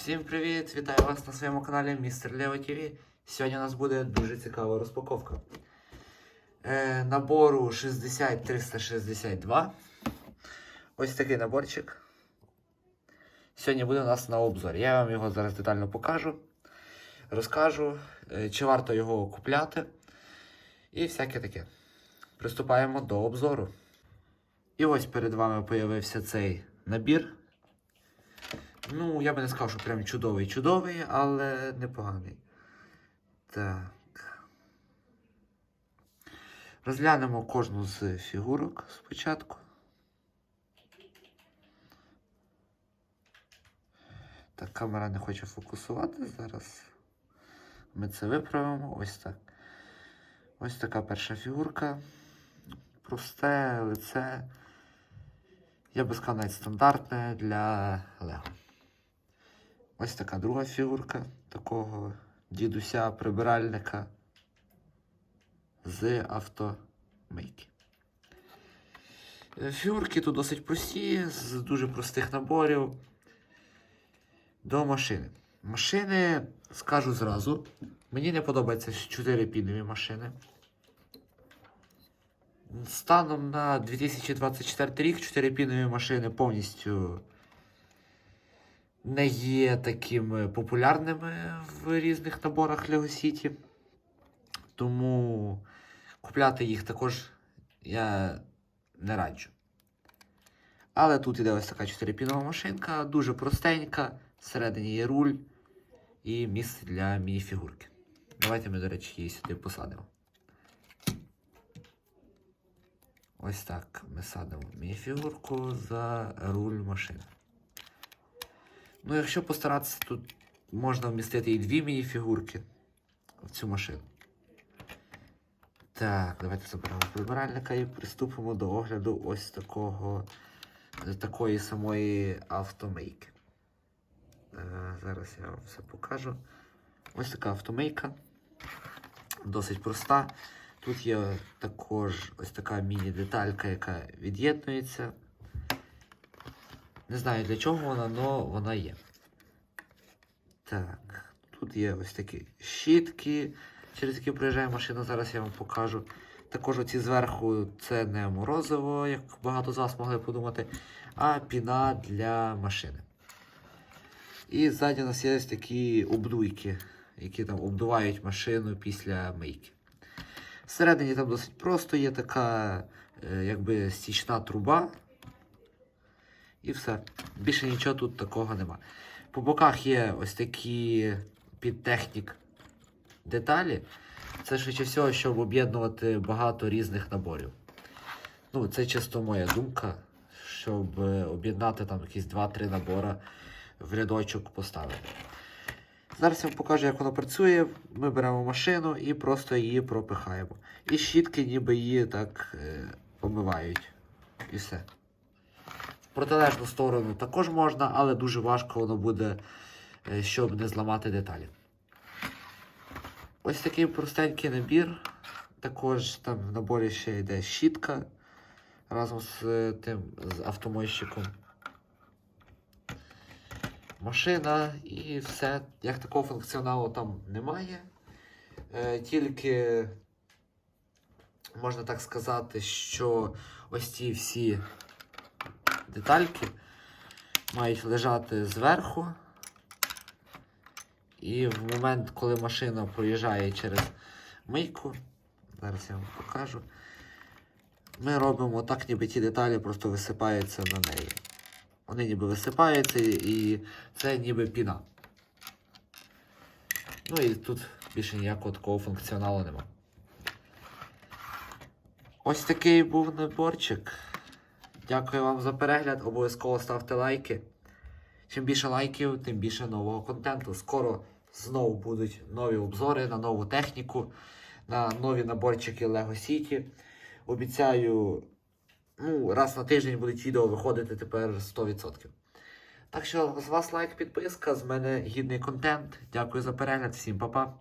Всім привіт! Вітаю вас на своєму каналі Містер Лео ТВ. Сьогодні у нас буде дуже цікава розпаковка. Е, набору 60-362. Ось такий наборчик. Сьогодні буде у нас на обзорі. Я вам його зараз детально покажу. Розкажу, е, чи варто його купляти. І всяке таке. Приступаємо до обзору. І ось перед вами появився цей набір. Ну, я би не сказав, що прям чудовий-чудовий, але непоганий. Так. Розглянемо кожну з фігурок спочатку. Так, камера не хоче фокусувати зараз. Ми це виправимо. Ось так. Ось така перша фігурка. Просте лице. Я би сказав навіть стандартне для Лего. Ось така друга фігурка такого дідуся прибиральника з автомийки. Е, Фігурки тут досить прості, з дуже простих наборів до машини. Машини, скажу зразу, мені не подобаються 4 пінові машини. Станом на 2024 рік 4 пінові машини повністю не є такими популярними в різних наборах Lego City. Тому купляти їх також я не раджу. Але тут іде ось така 4-пінова машинка, дуже простенька. Всередині є руль і місце для мініфігурки. Давайте ми, до речі, її сюди посадимо. Ось так ми садимо мініфігурку за руль машини. Ну, якщо постаратися, тут можна вмістити і дві мініфігурки в цю машину. Так, давайте заберемо прибиральника і приступимо до огляду ось такого такої самої автомийки. Е, зараз я вам все покажу. Ось така автомийка. Досить проста. Тут є також ось така міні-деталька, яка від'єднується. Не знаю для чого вона, але вона є. Так, тут є ось такі щітки, через які проїжджає машина, зараз я вам покажу. Також оці зверху це не морозиво, як багато з вас могли подумати, а піна для машини. І ззаді у нас є ось такі обдуйки, які там обдувають машину після мийки. Всередині там досить просто є така е, якби стічна труба. І все. Більше нічого тут такого нема. По боках є ось такі підтехнік деталі. Це швидше всього, щоб об'єднувати багато різних наборів. Ну, це чисто моя думка, щоб е, об'єднати там якісь 2-3 набори в рядочок поставити. Зараз я вам покажу, як воно працює. Ми беремо машину і просто її пропихаємо. І щітки ніби її так е, помивають. І все. Протилежну сторону також можна, але дуже важко воно буде, е, щоб не зламати деталі. Ось такий простенький набір. Також там в наборі ще йде щітка разом з е, тим з автомойщиком. Машина і все. Як такого функціоналу там немає. Е, тільки можна так сказати, що ось ці всі детальки мають лежати зверху. І в момент, коли машина проїжджає через мийку, зараз я вам покажу, ми робимо так, ніби ті деталі просто висипаються на неї. Вони ніби висипаються і це ніби піна. Ну і тут більше ніякого такого функціоналу нема. Ось такий був наборчик. Дякую вам за перегляд. Обов'язково ставте лайки. Чим більше лайків, тим більше нового контенту. Скоро знову будуть нові обзори на нову техніку, на нові наборчики Lego City. Обіцяю, ну, раз на тиждень будуть відео виходити тепер 100%. Так що з вас лайк, підписка, з мене гідний контент. Дякую за перегляд, всім па-па.